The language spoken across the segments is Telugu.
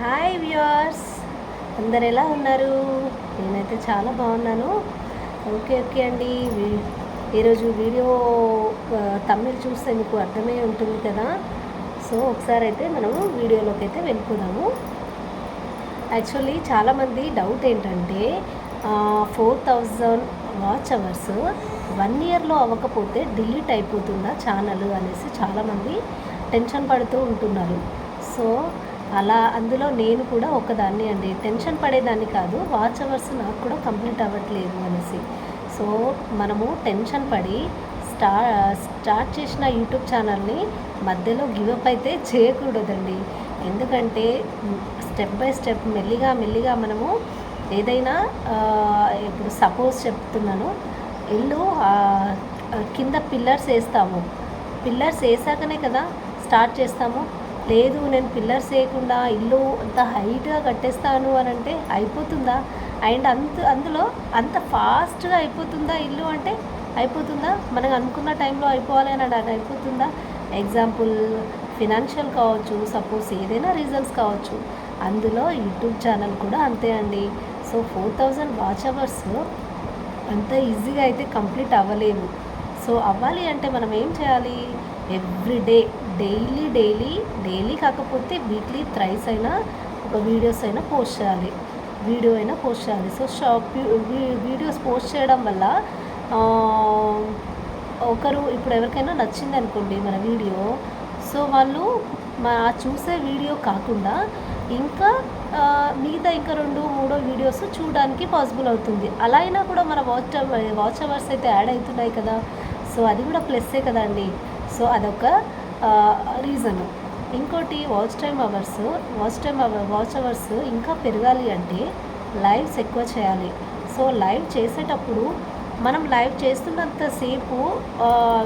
హాయ్ వ్యూవర్స్ అందరు ఎలా ఉన్నారు? నేనైతే చాలా బాగున్నాను. ఓకే ఓకే అండి. ఈరోజు వీడియో ఆ, తమిళ చూస్తే మీకు అర్థమై ఉంటుంది కదా. సో ఒకసారి అయితే మనము వీడియోలోకి అయితే వెళ్ళిపోదాము. యాక్చువల్లీ చాలామంది డౌట్ ఏంటంటే four thousand watch hours one ఇయర్లో అవ్వకపోతే డిలీట్ అయిపోతుందా ఛానల్ అనేసి చాలామంది టెన్షన్ పడుతూ ఉంటున్నారు. సో అలా అందులో నేను కూడా ఒకదాన్ని అండి. టెన్షన్ పడేదాన్ని కాదు వాచ్ అవర్స్ నాకు కూడా కంప్లీట్ అవ్వట్లేదు అనేసి. సో మనము టెన్షన్ పడి స్టా స్టార్ట్ చేసిన యూట్యూబ్ ఛానల్ని మధ్యలో గివప్ అయితే చేయకూడదండి. ఎందుకంటే స్టెప్ బై స్టెప్ మెల్లిగా మెల్లిగా మనము ఏదైనా ఇప్పుడు సపోజ్ చెప్తున్నాను. ఇల్లు కింద పిల్లర్స్ వేస్తాము. పిల్లర్స్ వేసాకనే కదా స్టార్ట్ చేస్తాము. లేదు నేను పిల్లర్స్ వేయకుండా ఇల్లు అంత హైట్గా కట్టేస్తాను అని అంటే అయిపోతుందా? అండ్ అంత అందులో అంత ఫాస్ట్గా అయిపోతుందా ఇల్లు అంటే అయిపోతుందా? మనం అనుకున్న టైంలో అయిపోవాలి అని అది అయిపోతుందా? ఎగ్జాంపుల్ ఫినాన్షియల్ కావచ్చు సపోజ్ ఏదైనా రీజన్స్ కావచ్చు. అందులో యూట్యూబ్ ఛానల్ కూడా అంతే అండి. So four thousand watch hours అంత ఈజీగా అయితే కంప్లీట్ అవ్వలేము సో అవ్వాలి అంటే మనం ఏం చేయాలి? Every day daily daily daily కాకపోతే వీక్లీ థ్రైస్ అయినా ఒక వీడియోస్ అయినా పోస్ట్ చేయాలి. వీడియో అయినా పోస్ట్ చేయాలి. సో షాప్ వీడియోస్ పోస్ట్ చేయడం వల్ల ఒకరు ఇప్పుడు ఎవరికైనా నచ్చింది అనుకోండి మన వీడియో సో వాళ్ళు మా చూసే వీడియో కాకుండా ఇంకా మిగతా ఇంకా రెండు మూడో వీడియోస్ చూడడానికి పాసిబుల్ అవుతుంది. అలా అయినా కూడా మన వాచ్ వాచ్ అవర్స్ అయితే యాడ్ అవుతున్నాయి కదా. సో అది కూడా ప్లస్సే కదండి సో అదొక రీజను ఇంకోటి watch time hours watch time watch hours ఇంకా పెరగాలి అంటే లైవ్స్ ఎక్కువ చేయాలి. సో లైవ్ చేసేటప్పుడు మనం లైవ్ చేస్తున్నంతసేపు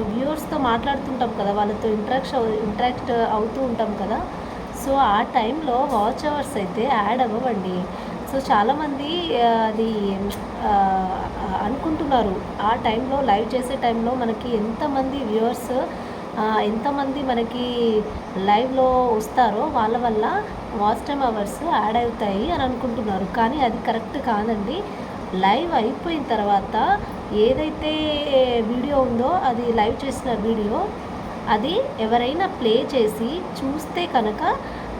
వ్యూవర్స్తో మాట్లాడుతుంటాం కదా వాళ్ళతో ఇంటరాక్షన్ ఇంట్రాక్ట్ అవుతూ ఉంటాం కదా. సో ఆ టైంలో వాచ్ అవర్స్ అయితే యాడ్ అవ్వండి సో చాలామంది అది అనుకుంటున్నారు. ఆ టైంలో లైవ్ చేసే టైంలో మనకి ఎంతమంది వ్యూవర్స్ ఎంతమంది మనకి లైవ్లో వస్తారో వాళ్ళ వల్ల వాచ్ టైమ్ అవర్స్ యాడ్ అవుతాయి అని అనుకుంటున్నారు. కానీ అది కరెక్ట్ కాదండి. లైవ్ అయిపోయిన తర్వాత ఏదైతే వీడియో ఉందో అది లైవ్ చేసిన వీడియో అది ఎవరైనా ప్లే చేసి చూస్తే కనుక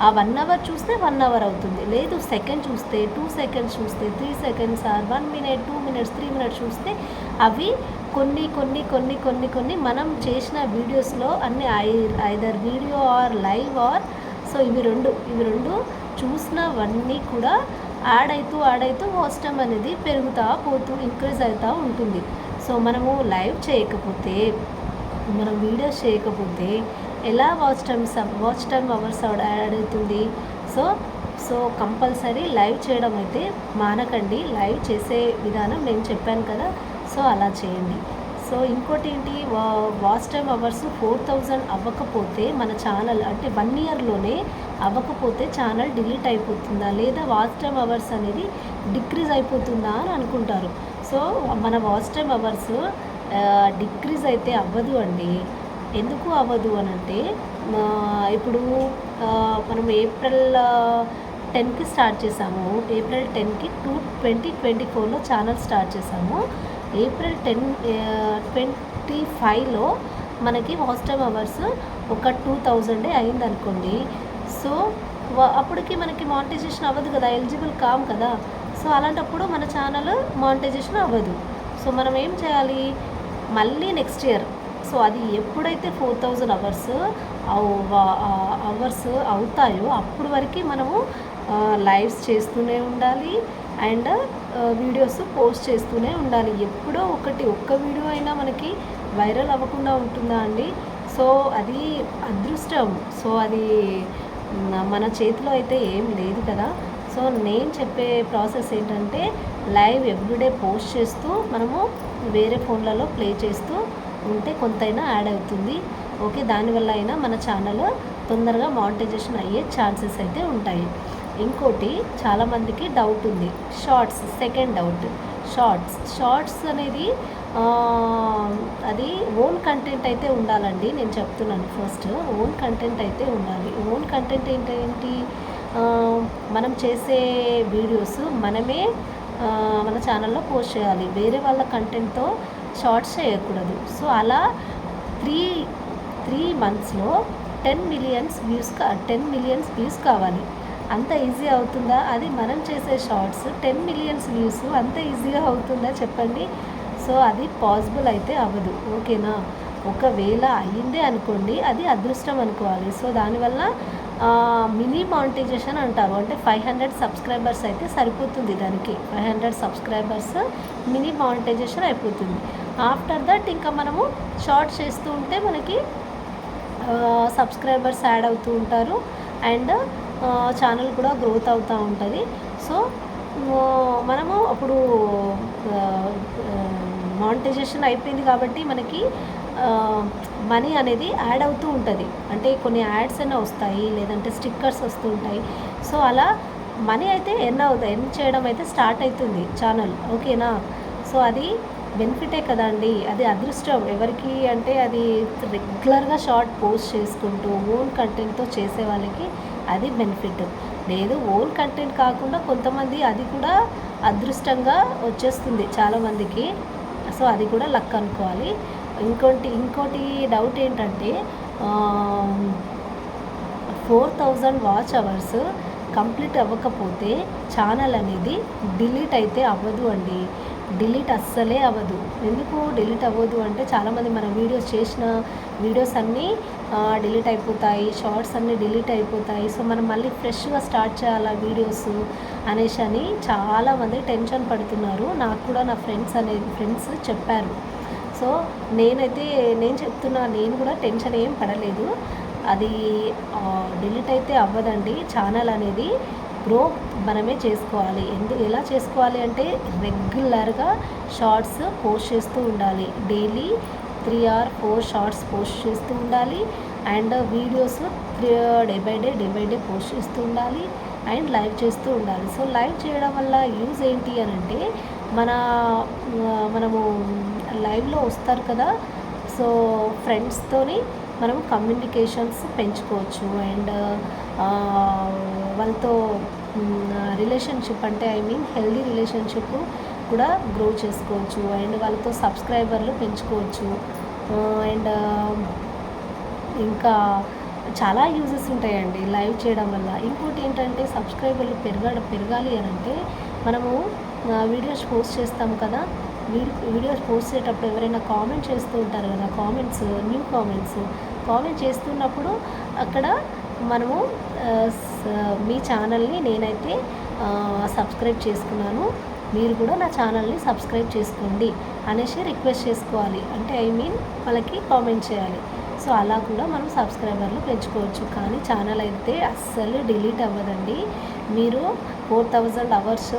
ఆ వన్ అవర్ చూస్తే వన్ అవర్ అవుతుంది. లేదు సెకండ్ చూస్తే టూ సెకండ్స్ చూస్తే three seconds or one minute two minutes three minutes చూస్తే అవి కొన్ని కొన్ని కొన్ని కొన్ని కొన్ని మనం చేసిన వీడియోస్లో అన్ని either video or live or so ఇవి రెండు ఇవి రెండు చూసినవన్నీ కూడా యాడ్ అవుతూ యాడ్ అవుతూ హోస్టమ్ అనేది పెరుగుతూ పోతూ ఇంక్రీజ్ అవుతూ ఉంటుంది. సో మనము లైవ్ చేయకపోతే మనం వీడియోస్ చేయకపోతే ఎలా watch time watch time hours add అవుతుంది? సో సో కంపల్సరీ లైవ్ చేయడం అయితే మానకండి. లైవ్ చేసే విధానం నేను చెప్పాను కదా సో అలా చేయండి. సో ఇంకోటి ఏంటి? వా watch time hours four thousand అవ్వకపోతే మన ఛానల్ అంటే వన్ ఇయర్లోనే అవ్వకపోతే ఛానల్ డిలీట్ అయిపోతుందా? లేదా వాచ్ టైమ్ అవర్స్ అనేది డిక్రీజ్ అయిపోతుందా అని అనుకుంటారు. సో మన వాచ్ టైమ్ అవర్స్ డిక్రీజ్ అయితే అవ్వదు అండి. ఎందుకు అవ్వదు అని అంటే ఇప్పుడు మనం ఏప్రిల్ టెన్కి స్టార్ట్ చేసాము. ఏప్రిల్ టెన్కి టూ ట్వంటీ ట్వంటీ ఫోర్లో ఛానల్ స్టార్ట్ చేసాము. ఏప్రిల్ టెన్ ట్వంటీ ఫైవ్లో మనకి హాస్టల్ అవర్స్ ఒక టూ థౌజండే అయింది అనుకోండి. సో అప్పటికి మనకి మానిటైజేషన్ అవ్వదు కదా ఎలిజిబుల్ కాం కదా. సో అలాంటప్పుడు మన ఛానల్ మానిటైజేషన్ అవ్వదు. సో మనం ఏం చేయాలి? మళ్ళీ నెక్స్ట్ ఇయర్ సో అది ఎప్పుడైతే ఫోర్ థౌజండ్ అవర్స్ అవర్స్ అవుతాయో అప్పుడు వరకు మనము లైవ్స్ చేస్తూనే ఉండాలి. అండ్ వీడియోస్ పోస్ట్ చేస్తూనే ఉండాలి. ఎప్పుడో ఒకటి ఒక్క వీడియో అయినా మనకి వైరల్ అవ్వకుండా ఉంటుందా అండి? సో అది అదృష్టం. సో అది మన చేతిలో అయితే ఏం లేదు కదా. సో నేను చెప్పే ప్రాసెస్ ఏంటంటే లైవ్ ఎవ్రీడే పోస్ట్ చేస్తూ మనము వేరే ఫోన్లలో ప్లే చేస్తూ ఉంటే కొంతైనా యాడ్ అవుతుంది. ఓకే దానివల్ల అయినా మన ఛానల్ తొందరగా మానిటైజేషన్ అయ్యే ఛాన్సెస్ అయితే ఉంటాయి. ఇంకోటి చాలామందికి డౌట్ ఉంది. Shorts second doubt. Shorts. Shorts అనేది అది ఓన్ కంటెంట్ అయితే ఉండాలండి నేను చెప్తున్నాను. ఫస్ట్ ఓన్ కంటెంట్ అయితే ఉండాలి. ఓన్ కంటెంట్ ఏంటంటే? మనం చేసే వీడియోస్ మనమే మన ఛానల్లో పోస్ట్ చేయాలి. వేరే వాళ్ళ కంటెంట్తో షార్ట్స్ చేయకూడదు. సో అలా త్రీ త్రీ మంత్స్లో టెన్ మిలియన్స్ వ్యూస్ కా టెన్ మిలియన్స్ వ్యూస్ కావాలి. అంత ఈజీ అవుతుందా? అది మనం చేసే షార్ట్స్. టెన్ మిలియన్స్ వ్యూస్ అంత ఈజీగా అవుతుందా చెప్పండి? సో అది పాసిబుల్ అయితే అవ్వదు. ఓకేనా? ఒకవేళ అయ్యిందే అనుకోండి అది అదృష్టం అనుకోవాలి. సో దానివల్ల మినీ మానిటైజేషన్ అంటారు. అంటే ఫైవ్ హండ్రెడ్ సబ్స్క్రైబర్స్ అయితే సరిపోతుంది దానికి. Five hundred subscribers mini monetization అయిపోతుంది. ఆఫ్టర్ దట్ ఇంకా మనము షార్ట్ చేస్తూ ఉంటే మనకి సబ్స్క్రైబర్స్ యాడ్ అవుతూ ఉంటారు. అండ్ ఛానల్ కూడా గ్రోత్ అవుతూ ఉంటుంది. సో మనము అప్పుడు మానిటైజేషన్ అయిపోయింది కాబట్టి మనకి మనీ అనేది యాడ్ అవుతూ ఉంటుంది. అంటే కొన్ని యాడ్స్ అయినా వస్తాయి లేదంటే స్టిక్కర్స్ వస్తూ ఉంటాయి. సో అలా మనీ అయితే ఎన్ అవుతాయి ఎన్ చేయడం అయితే స్టార్ట్ అవుతుంది ఛానల్. ఓకేనా? సో అది బెనిఫిటే కదండి అది అదృష్టం. ఎవరికి అంటే అది రెగ్యులర్గా షార్ట్ పోస్ట్ చేసుకుంటూ ఓన్ కంటెంట్తో చేసే వాళ్ళకి అది బెనిఫిట్. లేదు ఓన్ కంటెంట్ కాకుండా కొంతమంది అది కూడా అదృష్టంగా వచ్చేస్తుంది చాలామందికి. సో అది కూడా లక్ అనుకోవాలి. ఇంకోటి ఇంకోటి డౌట్ ఏంటంటే four thousand watch hours complete అవ్వకపోతే ఛానల్ అనేది డిలీట్ అయితే అవ్వదు అండి. డిలీట్ అస్సలే అవ్వదు. ఎందుకు డిలీట్ అవ్వదు అంటే చాలామంది మన వీడియోస్ చేసిన వీడియోస్ అన్నీ డిలీట్ అయిపోతాయి షార్ట్స్ అన్నీ డిలీట్ అయిపోతాయి. సో మనం మళ్ళీ ఫ్రెష్గా స్టార్ట్ చేయాలా వీడియోస్ అనేసి అని చాలామంది టెన్షన్ పడుతున్నారు. నాకు కూడా నా ఫ్రెండ్స్ అనేది ఫ్రెండ్స్ చెప్పారు. సో నేనైతే నేను చెప్తున్నా నేను కూడా టెన్షన్ ఏం పడలేదు. అది డిలీట్ అయితే అవ్వదండి. ఛానల్ అనేది గ్రో మనమే చేసుకోవాలి. ఎందు ఎలా చేసుకోవాలి అంటే రెగ్యులర్గా షార్ట్స్ పోస్ట్ చేస్తూ ఉండాలి. Daily three or four shorts post చేస్తూ ఉండాలి. And videos day by day day by day post చేస్తూ ఉండాలి. అండ్ లైవ్ చేస్తూ ఉండాలి. సో లైవ్ చేయడం వల్ల యూజ్ ఏంటి అని అంటే మన మనము లైవ్లో వస్తారు కదా. సో ఫ్రెండ్స్తోని మనం కమ్యూనికేషన్స్ పెంచుకోవచ్చు. అండ్ వాళ్ళతో రిలేషన్షిప్ అంటే ఐ మీన్ హెల్దీ రిలేషన్షిప్ కూడా గ్రో చేసుకోవచ్చు. అండ్ వాళ్ళతో సబ్స్క్రైబర్లు పెంచుకోవచ్చు. అండ్ ఇంకా చాలా యూజెస్ ఉంటాయండి లైవ్ చేయడం వల్ల. ఇంకోటి ఏంటంటే సబ్స్క్రైబర్లు పెరగ పెరగాలి అని అంటే మనము వీడియోస్ పోస్ట్ చేస్తాం కదా. వీడియోస్ పోస్ట్ చేసేటప్పుడు ఎవరైనా కామెంట్ చేస్తూ ఉంటారు కదా కామెంట్స్ న్యూ కామెంట్స్ కామెంట్ చేస్తున్నప్పుడు అక్కడ మనము మీ ఛానల్ని నేనైతే సబ్స్క్రైబ్ చేసుకున్నాను. మీరు కూడా నా ఛానల్ని సబ్స్క్రైబ్ చేసుకోండి అనేసి రిక్వెస్ట్ చేసుకోవాలి. అంటే ఐ మీన్ వాళ్ళకి కామెంట్ చేయాలి. సో అలా కూడా మనం సబ్స్క్రైబర్లు పెంచుకోవచ్చు. కానీ ఛానల్ అయితే అస్సలు డిలీట్ అవ్వదండి. మీరు ఫోర్ థౌజండ్ అవర్స్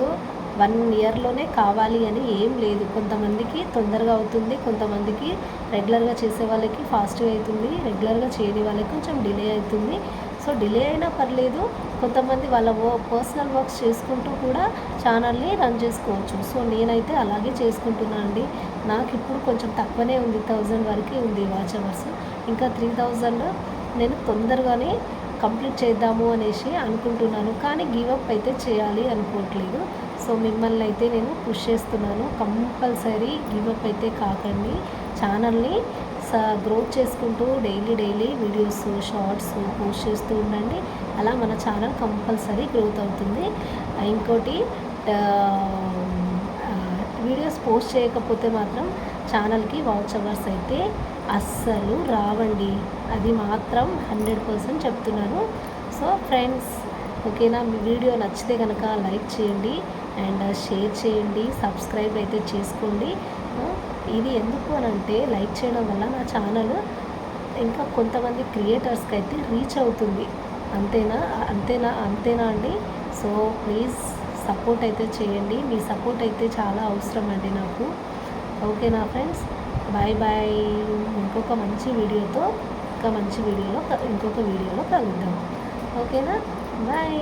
వన్ ఇయర్లోనే కావాలి అని ఏం లేదు. కొంతమందికి తొందరగా అవుతుంది కొంతమందికి రెగ్యులర్గా చేసే వాళ్ళకి ఫాస్ట్గా అవుతుంది రెగ్యులర్గా చేయని వాళ్ళకి కొంచెం డిలే అవుతుంది. సో డిలే అయినా పర్లేదు కొంతమంది వాళ్ళ పర్సనల్ వర్క్స్ చేసుకుంటూ కూడా ఛానల్ని రన్ చేసుకోవచ్చు. సో నేనైతే అలాగే చేసుకుంటున్నాను అండి. నాకు ఇప్పుడు కొంచెం తక్కువనే ఉంది థౌజండ్ వరకే ఉంది వాచ్ అవర్స్. ఇంకా త్రీ థౌజండ్ నేను తొందరగానే కంప్లీట్ చేద్దాము అనేసి అనుకుంటున్నాను. కానీ గివప్ అయితే చేయాలి అనుకోవట్లేదు. సో మిమ్మల్ని అయితే నేను పుష్ చేస్తున్నాను. కంపల్సరీ గివప్ అయితే కాకండి. ఛానల్ని స గ్రోత్ చేసుకుంటూ daily daily videos shorts post చేస్తూ ఉండండి. అలా మన ఛానల్ కంపల్సరీ గ్రోత్ అవుతుంది. ఇంకోటి వీడియోస్ పోస్ట్ చేయకపోతే మాత్రం ఛానల్కి వాచ్ అవర్స్ అయితే అస్సలు రావండి. అది మాత్రం హండ్రెడ్ పర్సెంట్ చెప్తున్నాను. సో ఫ్రెండ్స్ ఓకేనా? మీ వీడియో నచ్చితే కనుక లైక్ చేయండి అండ్ షేర్ చేయండి సబ్స్క్రైబ్ అయితే చేసుకోండి. ఇది ఎందుకు అని అంటే లైక్ చేయడం వల్ల నా ఛానల్ ఇంకా కొంతమంది క్రియేటర్స్కి అయితే రీచ్ అవుతుంది. అంతేనా? అంతేనా? అంతేనా అండి? సో ప్లీజ్ సపోర్ట్ అయితే చేయండి. మీ సపోర్ట్ అయితే చాలా అవసరం అండి నాకు. ఓకేనా ఫ్రెండ్స్? Bye bye. ఇంకొక మంచి వీడియోతో ఇంకా మంచి వీడియోలో ఇంకొక వీడియోలో కలుద్దాం. ఓకేనా? బాయ్